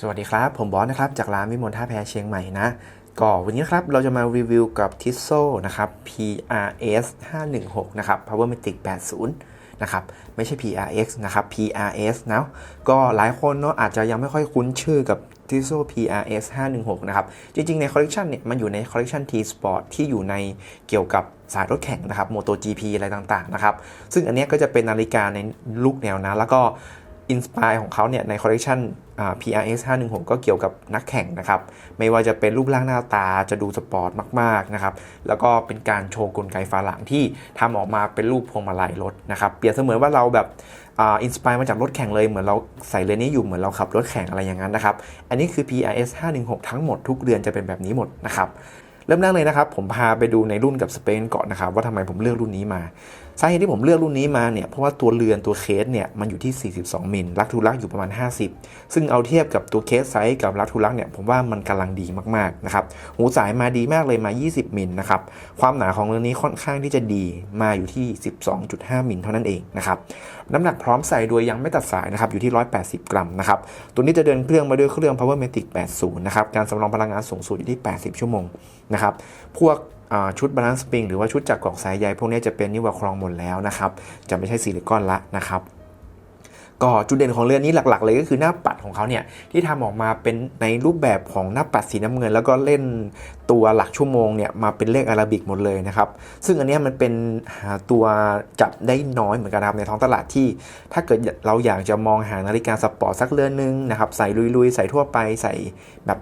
สวัสดีครับ ผมบอสนะครับ จากร้านวิมลท่าแพเชียงใหม่นะ ก็วันนี้ครับ เราจะมารีวิวกับ t i s o นะครับ PRS 516 นะครับ Powermatic 80 นะครับ ไม่ใช่ PRX นะครับ PRS นะก็หลายคนเนาะอาจจะยังไม่ค่อยคุ้นชื่อกับ t i s o PRS 516 นะครับ จริง ๆ ในคอลเลกชันเนี่ย มันอยู่ในคอลเลกชัน T Sport ที่อยู่ในเกี่ยวกับสายรถแข่งนะครับ MotoGP อะไรต่าง ๆ นะครับ ซึ่งอันนี้ก็จะเป็นนาฬิกาในลูกแนวนะแล้วก็ อินสปายของเขาเนี่ยในคอลเลกชัน PRS 516 ก็เกี่ยวกับนักแข่งนะครับ ไม่ว่าจะเป็นรูปร่างหน้าตาจะดูสปอร์ตมากๆนะครับ แล้วก็เป็นการโชว์กลไกฝาหลังที่ทำออกมาเป็นรูปพวงมาลัยรถนะครับ เปรียบเสมือนว่าเราแบบอินสปายมาจากรถแข่งเลย เหมือนเราใส่เรนนี้อยู่เหมือนเราขับรถแข่งอะไรอย่างนั้นนะครับ อันนี้คือ PRS 516 ทั้งหมดทุกเรือนจะเป็นแบบนี้หมดนะครับเริ่มแรกเลยนะครับ ผมพาไปดูในรุ่นกับสเปนก่อนนะครับ ว่าทำไมผมเลือกรุ่นนี้มา สาเหตุที่ผมเลือกรุ่นนี้มาเนี่ยเพราะว่าตัวเรือนตัวเคสเนี่ยมันอยู่ที่ 42 มิลลักทูลักอยู่ประมาณ 50 ซึ่งเอาเทียบกับตัวเคสไซส์กับลักทูลักเนี่ยผมว่ามันกำลังดีมากๆนะครับหูสายมาดีมากเลยมา 20 มิลนะครับความหนาของเรือนนี้ค่อนข้างที่จะดีมาอยู่ที่ 12.5 มิลเท่านั้นเองนะครับน้ำหนักพร้อมใส่โดยยังไม่ตัดสายนะครับอยู่ที่ 180 กรัมนะครับตัวนี้จะเดินเครื่องมาด้วยเครื่อง Powermatic 80 นะครับการสำรองพลังงานสูงสุดอยู่ที่ 80 ชั่วโมงนะครับพวก ชุดบาลานซ์สปริงหรือว่าชุดจากกรอกสายใยพวกนี้จะเป็นนิวครองหมดแล้วนะครับ จะไม่ใช่ซิลิคอนละนะครับก็จุดเด่นของเรือนนี้หลักๆ เลยก็คือหน้าปัดของเขาเนี่ยที่ทำออกมาเป็นในรูปแบบของหน้าปัดสีน้ำเงิน แล้วก็เล่นตัวหลักชั่วโมงเนี่ยมาเป็นเลขอาราบิกหมดเลยนะครับ ซึ่งอันนี้มันเป็นหาตัวจับได้น้อยเหมือนกันครับในท้องตลาดที่ ถ้าเกิดเราอยากจะมองหานาฬิกาสปอร์ตสักเรือนนึงนะครับใส่ลุยๆ ใส่ทั่วไปใส่แบบ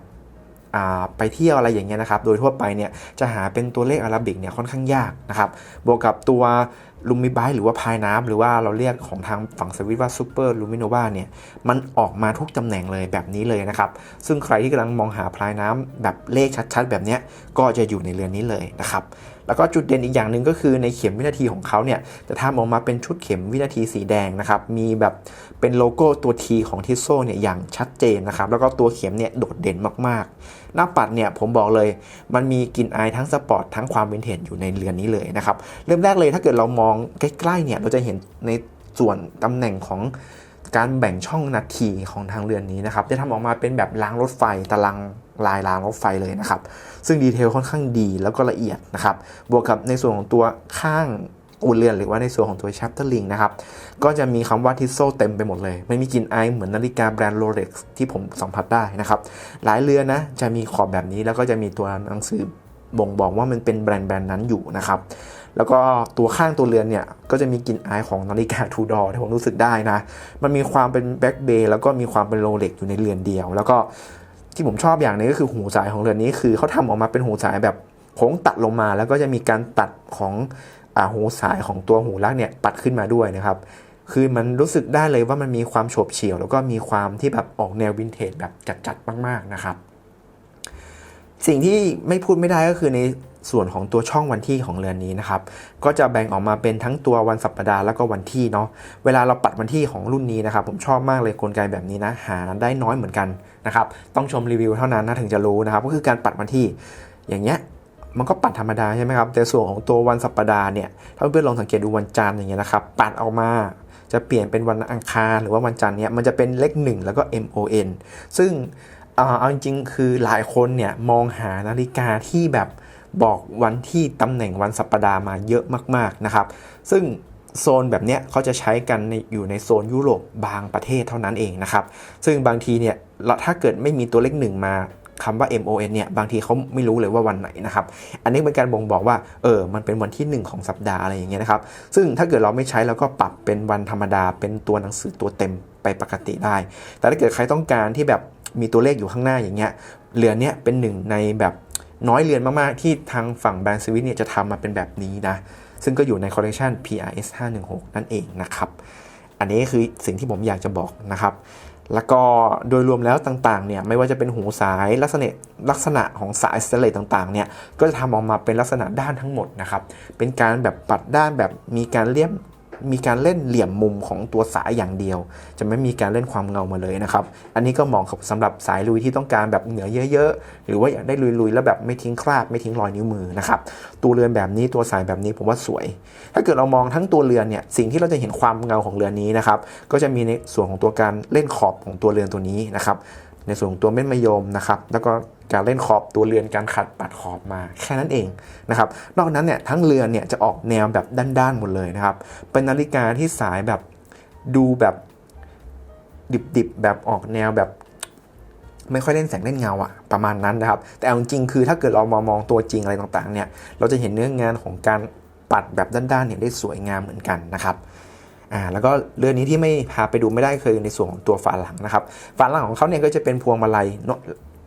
ไปเที่ยวอะไรอย่างเงี้ยนะครับ โดยทั่วไปเนี่ยจะหาเป็นตัวเลขอาราบิกเนี่ยค่อนข้างยากนะครับ บวกกับตัวลูมิบายหรือว่าพายน้ำหรือว่าเราเรียกของทางฝั่งสวิตว่าซูเปอร์ลูมิโนวาเนี่ยมันออกมาทุกตำแหน่งเลยแบบนี้เลยนะครับ ซึ่งใครที่กำลังมองหาพายน้ำแบบเลขชัดๆ แบบเนี้ยก็จะอยู่ในเรือนนี้เลยนะครับ แล้วก็จุดเด่นอีกอย่างหนึ่งก็คือในเข็มวินาทีของเขาเนี่ยจะทำออกมาเป็นชุดเข็มวินาทีสีแดงนะครับมีแบบเป็นโลโก้ตัว T ของทิโซเนี่ยอย่างชัดเจนนะครับแล้วก็ตัวเข็มเนี่ยโดดเด่นมากๆ หน้าปัดเนี่ยผมบอกเลยมันมีกลิ่นอายทั้งสปอร์ตทั้งความวินเทจอยู่ในเรือนนี้เลยนะครับเริ่มแรกเลยถ้าเกิดเรามองใกล้ๆเนี่ยเราจะเห็นในส่วนตำแหน่งของการแบ่งช่องนาทีของทางเรือนนี้นะครับจะทำออกมาเป็นแบบรางรถไฟตาราง ลายรางรถไฟเลยนะครับ ซึ่งดีเทลค่อนข้างดีแล้วก็ละเอียดนะครับ บวกกับในส่วนของตัวข้างอูเรือนหรือว่าในส่วนของตัวชัปเตอร์ลิงนะครับ ก็จะมีคำว่าทิโซเต็มไปหมดเลย ไม่มีกลิ่นไอเหมือนนาฬิกาแบรนด์โรเล็กซ์ที่ผมสัมผัสได้นะครับ หลายเรือนนะ จะมีขอบแบบนี้แล้วก็จะมีตัวหนังสือบ่งบอกว่ามันเป็นแบรนด์แบรนด์นั้นอยู่นะครับ แล้วก็ตัวข้างตัวเรือนเนี่ย ก็จะมีกลิ่นอายของนาฬิกาทูดอร์ที่ผมรู้สึกได้นะ มันมีความเป็นแบ็กเบย์แล้วก็มีความเป็นโรเล็กอยู่ในเรือนเดียว แล้วก็ ที่ผมชอบอย่างนึงก็คือหูสายของเรือนนี้คือเขาทำออกมาเป็นหูสายแบบโค้งตัดลงมา แล้วก็จะมีการตัดของอหูสายของตัวหูลักเนี่ยปัดขึ้นมาด้วยนะครับ คือมันรู้สึกได้เลยว่ามันมีความโฉบเฉี่ยว แล้วก็มีความที่แบบออกแนววินเทจแบบจัดๆมากๆนะครับ สิ่งที่ไม่พูดไม่ได้ก็คือในส่วนของตัวช่องวันที่ของเรือนนี้นะครับ ก็จะแบ่งออกมาเป็นทั้งตัววันสัปดาห์แล้วก็วันที่เนาะ เวลาเราปัดวันที่ของรุ่นนี้นะครับ ผมชอบมากเลยกลไกแบบนี้นะ หาได้น้อยเหมือนกันนะครับ ต้องชมรีวิวเท่านั้นนะถึงจะรู้นะครับ ก็คือการปัดวันที่ อย่างเงี้ย มันก็ปัดธรรมดาใช่ไหมครับ แต่ส่วนของตัววันสัปดาห์เนี่ย ถ้าเพื่อนลองสังเกตดูวันจันทร์อย่างเงี้ยนะครับ ปัดออกมาจะเปลี่ยนเป็นวันอังคารหรือว่าวันจันทร์เนี่ยมันจะเป็นเลข1แล้วก็ MON ซึ่ง เอาจริงๆ คือหลายคนเนี่ยมองหานาฬิกาที่แบบบอกวันที่ตำแหน่งวันสัปดาห์มาเยอะมากๆนะครับ ซึ่งโซนแบบเนี้ยเขาจะใช้กันในอยู่ในโซนยุโรปบางประเทศเท่านั้นเองนะครับ ซึ่งบางทีเนี่ยถ้าเกิดไม่มีตัวเลขหนึ่งมาคำว่า MON เนี่ยบางทีเขาไม่รู้เลยว่าวันไหนนะครับ อันนี้เป็นการบ่งบอกว่าเออมันเป็นวันที่ 1 ของสัปดาห์อะไรอย่างเงี้ยนะครับ ซึ่งถ้าเกิดเราไม่ใช้เราก็ปรับเป็นวันธรรมดา เป็นตัวหนังสือตัวเต็มไปปกติได้ แต่ถ้าเกิดใครต้องการที่แบบ มีตัวเลขอยู่ข้างหน้าอย่างเงี้ยเรือนเนี้ยเป็นหนึ่งในแบบน้อยเรือนมาก ๆ ที่ทางฝั่งแบรนด์สวิตเนี่ยจะทำมาเป็นแบบนี้นะ ซึ่งก็อยู่ในคอลเลคชัน PRS 516 นั่นเองนะครับ อันนี้คือสิ่งที่ผมอยากจะบอกนะครับ แล้วก็โดยรวมแล้วต่างๆ เนี่ยไม่ว่าจะเป็นหูสายลักษณะลักษณะของสายสเตเลตต่างๆ เนี่ยก็จะทำออกมาเป็นลักษณะด้านทั้งหมดนะครับ เป็นการแบบปัดด้านแบบมีการเลี่ยม มีการเล่นเหลี่ยมมุมของตัวสายอย่างเดียว จะไม่มีการเล่นความเงามาเลยนะครับ อันนี้ก็เหมาะสำหรับสายลุยที่ต้องการแบบเหนือเยอะๆ หรือว่าอยากได้ลุยๆ แล้วแบบไม่ทิ้งคราบไม่ทิ้งรอยนิ้วมือนะครับ ตัวเรือนแบบนี้ตัวสายแบบนี้ผมว่าสวย ถ้าเกิดเรามองทั้งตัวเรือนเนี่ยสิ่งที่เราจะเห็นความเงาของเรือนนี้นะครับ ก็จะมีในส่วนของตัวการเล่นขอบของตัวเรือนตัวนี้นะครับ ในส่วนของตัวเม็ดมะยมนะครับ แล้วก็ การเล่นขอบตัวเรือนการขัดปัดขอบมาแค่นั้นเองนะครับนอกนั้นเนี่ยทั้งเรือนเนี่ยจะออกแนวแบบด้านๆหมดเลยนะครับเป็นนาฬิกาที่สายแบบดูแบบดิบๆแบบออกแนวแบบไม่ค่อยเล่นแสงเล่นเงาอะประมาณนั้นนะครับ แต่เอาจริงคือถ้าเกิดเรามามองตัวจริงอะไรต่างๆเนี่ยเราจะเห็นเนื้องานของการปัดแบบด้านๆเนี่ยได้สวยงามเหมือนกันนะครับอ่าแล้วก็เรือนนี้ที่ไม่พาไปดูไม่ได้คือในส่วนของตัวฝาหลังนะครับฝาหลังของเขาเนี่ยก็จะเป็นพวงมาลัยเนอะ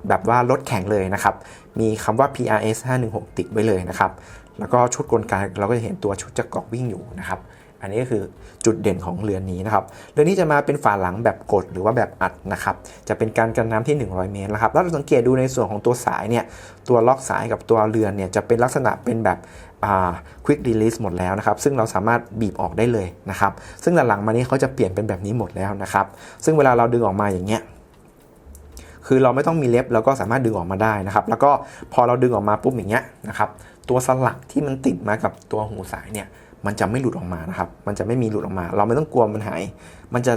แบบว่ารถแข็งเลยนะครับ มีคำว่า PRS 516 ติดไว้เลยนะครับ แล้วก็ชุดกลไกเราก็จะเห็นตัวชุดจักรวิ่งอยู่นะครับ อันนี้ก็คือจุดเด่นของเรือนนี้นะครับ เรือนนี้จะมาเป็นฝาหลังแบบกดหรือว่าแบบอัดนะครับ จะเป็นการกันน้ำที่ 100 เมตรนะครับ แล้วเราสังเกตดูในส่วนของตัวสายเนี่ย ตัวล็อกสายกับตัวเรือนเนี่ยจะเป็นลักษณะเป็นแบบ quick release หมดแล้วนะครับ ซึ่งเราสามารถบีบออกได้เลยนะครับ ซึ่งหลังๆมานี้เขาจะเปลี่ยนเป็นแบบนี้หมดแล้วนะครับ ซึ่งเวลาเราดึงออกมาอย่างเงี้ย คือเราไม่ต้องมีเล็บเราก็สามารถดึงออกมาได้นะครับ แล้วก็พอเราดึงออกมาปุ๊บอย่างเงี้ยนะครับ ตัวสลักที่มันติดมากับตัวหูสายเนี่ยมันจะไม่หลุดออกมานะครับ มันจะไม่มีหลุดออกมา เราไม่ต้องกลัวมันหาย มันจะ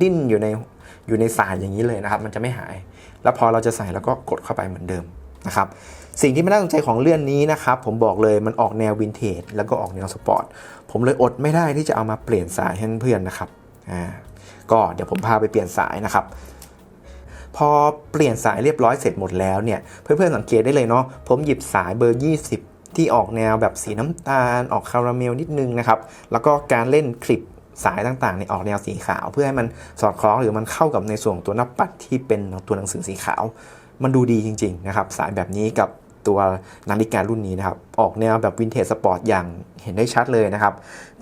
ดิ้นอยู่ในอยู่ในสายอย่างนี้เลยนะครับ มันจะไม่หาย แล้วพอเราจะใส่แล้วก็กดเข้าไปเหมือนเดิมนะครับ สิ่งที่ไม่น่าสนใจของเลื่อนนี้นะครับ ผมบอกเลยมันออกแนววินเทจแล้วก็ออกแนวสปอร์ต ผมเลยอดไม่ได้ที่จะเอามาเปลี่ยนสายให้เพื่อนนะครับ อ่า ก็เดี๋ยวผมพาไปเปลี่ยนสายนะครับ พอเปลี่ยนสายเรียบร้อยเสร็จหมดแล้วเนี่ย เพื่อนๆสังเกตได้เลยเนาะ ผมหยิบสายเบอร์ 20 ที่ออกแนวแบบสีน้ำตาล ออกคาราเมลนิดนึงนะครับ แล้วก็การเล่นคลิปสายต่างๆเนี่ยออกแนวสีขาว เพื่อให้มันสอดคล้องหรือมันเข้ากับในส่วนตัวหน้าปัดที่เป็นตัวหนังสือสีขาว มันดูดีจริงๆนะครับ สายแบบนี้กับตัวนาฬิการุ่นนี้นะครับ ออกแนวแบบวินเทจสปอร์ตอย่างเห็นได้ชัดเลยนะครับ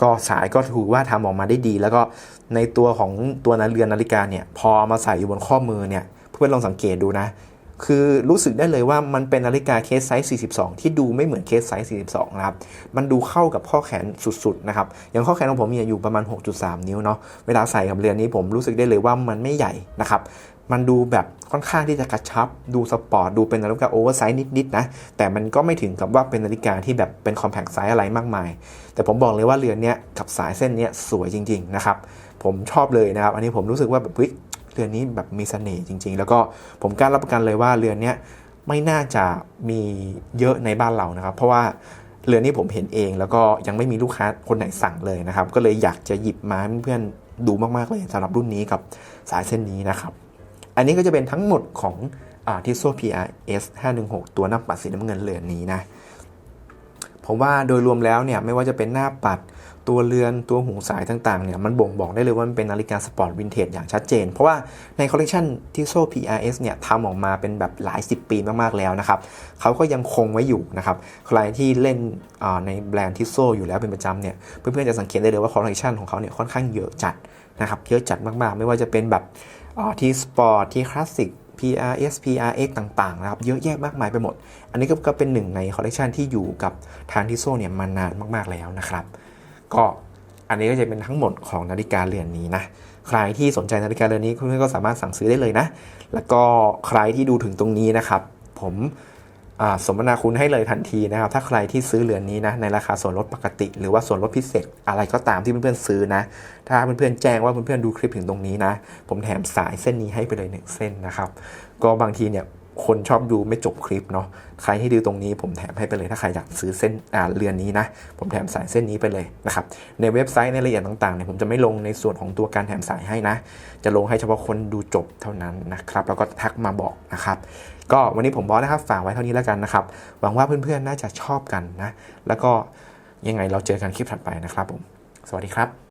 ก็สายก็ถือว่าทำออกมาได้ดี แล้วก็ในตัวของตัวนาฬิกานนาฬิกาเนี่ย พอมาใส่อยู่บนข้อมือเนี่ย เพื่อนลองสังเกตดูนะ คือรู้สึกได้เลยว่ามันเป็นนาฬิกาเคสไซส์ 42 ที่ดูไม่เหมือนเคสไซส์ 42 นะครับ มันดูเข้ากับข้อแขนสุดๆ นะครับ อย่างข้อแขนของผมเนี่ยอยู่ประมาณ 6.3 นิ้วเนาะ เวลาใส่กับเรือนนี้ผมรู้สึกได้เลยว่ามันไม่ใหญ่นะครับมันดูแบบค่อนข้างที่จะกระชับ ดูสปอร์ต ดูเป็นนาฬิกาโอเวอร์ไซส์นิด ๆ นะ แต่มันก็ไม่ถึงกับว่าเป็นนาฬิกาที่แบบเป็นคอมแพคไซส์อะไรมากมาย แต่ผมบอกเลยว่าเรือนเนี้ยกับสายเส้นเนี้ยสวยจริง ๆ นะครับ ผมชอบเลยนะครับ อันนี้ผมรู้สึกว่าแบบเฮ้ย เรือนนี้แบบมีเสน่ห์จริง ๆ แล้วก็ผมกล้ารับประกันเลยว่าเรือนนี้ไม่น่าจะมีเยอะในบ้านเรานะครับ เพราะว่าเรือนนี้ผมเห็นเอง แล้วก็ยังไม่มีลูกค้าคนไหนสั่งเลยนะครับ ก็เลยอยากจะหยิบมาให้เพื่อนดูมากๆเลยสำหรับรุ่นนี้กับสายเส้นนี้นะครับ อันนี้ก็จะเป็นทั้งหมดของทิโซ PRS 516ตัวน้าปัดสีน้ำเงินเรือนนี้นะ ผมว่าโดยรวมแล้วเนี่ยไม่ว่าจะเป็นหน้าปัดตัวเรือนตัวหูสายต่างๆเนี่ยมันบ่งบอกได้เลยว่ามันเป็นนาฬิกาสปอร์ตวินเทจอย่างชัดเจน เพราะว่าในคอลเลกชันที่โซ่ PRS เนี่ยทำออกมาเป็นแบบหลาย 10 ปีมากๆแล้วนะครับเขาก็ยังคงไว้อยู่นะครับใครที่เล่นในแบรนด์ที่โซ่อยู่แล้วเป็นประจำเนี่ยเพื่อนๆจะสังเกตได้เลยว่าคอลเลกชันของเขาเนี่ยค่อนข้างเยอะจัดนะครับเยอะจัดมากๆ ไม่ว่าจะเป็นแบบที่สปอร์ตที่คลาสสิก PRS PRX ต่างๆนะครับ เยอะแยะมากมายไปหมด อันนี้ก็เป็นหนึ่งในคอลเลกชันที่อยู่กับทางทิโซ่เนี่ยมานานมากๆแล้วนะครับ ก็อันนี้ก็จะเป็นทั้งหมดของนาฬิกาเรือนนี้นะ ใครที่สนใจนาฬิกาเรือนนี้คุณก็สามารถสั่งซื้อได้เลยนะ แล้วก็ใครที่ดูถึงตรงนี้นะครับ ผม สมนาคุณให้เลยทันทีนะครับ ถ้าใครที่ซื้อเรือนนี้นะในราคาส่วนลดปกติ หรือว่าส่วนลดพิเศษอะไรก็ตามที่เพื่อนๆซื้อนะ ถ้าเพื่อนๆแจ้งว่าเพื่อนๆดูคลิปถึงตรงนี้นะ ผมแถมสายเส้นนี้ให้ไปเลยหนึ่งเส้นนะครับ ก็บางทีเนี่ยคนชอบดูไม่จบคลิปเนาะใครที่ดูตรงนี้ผมแถมให้ไปเลยถ้าใครอยากซื้อเส้นอ่าเรือนนี้นะผมแถมสายเส้นนี้ไปเลยนะครับในเว็บไซต์ในรายละเอียดต่างๆเนี่ยผมจะไม่ลงในส่วนของตัวการแถมสายให้นะ จะลงให้เฉพาะคนดูจบเท่านั้นนะครับแล้วก็ทักมาบอกนะครับ ก็วันนี้ผมบอสนะครับฝากไว้เท่านี้แล้วกันนะครับ หวังว่าเพื่อนๆน่าจะชอบกันนะ แล้วก็ยังไงเราเจอกันคลิปถัดไปนะครับผม สวัสดีครับ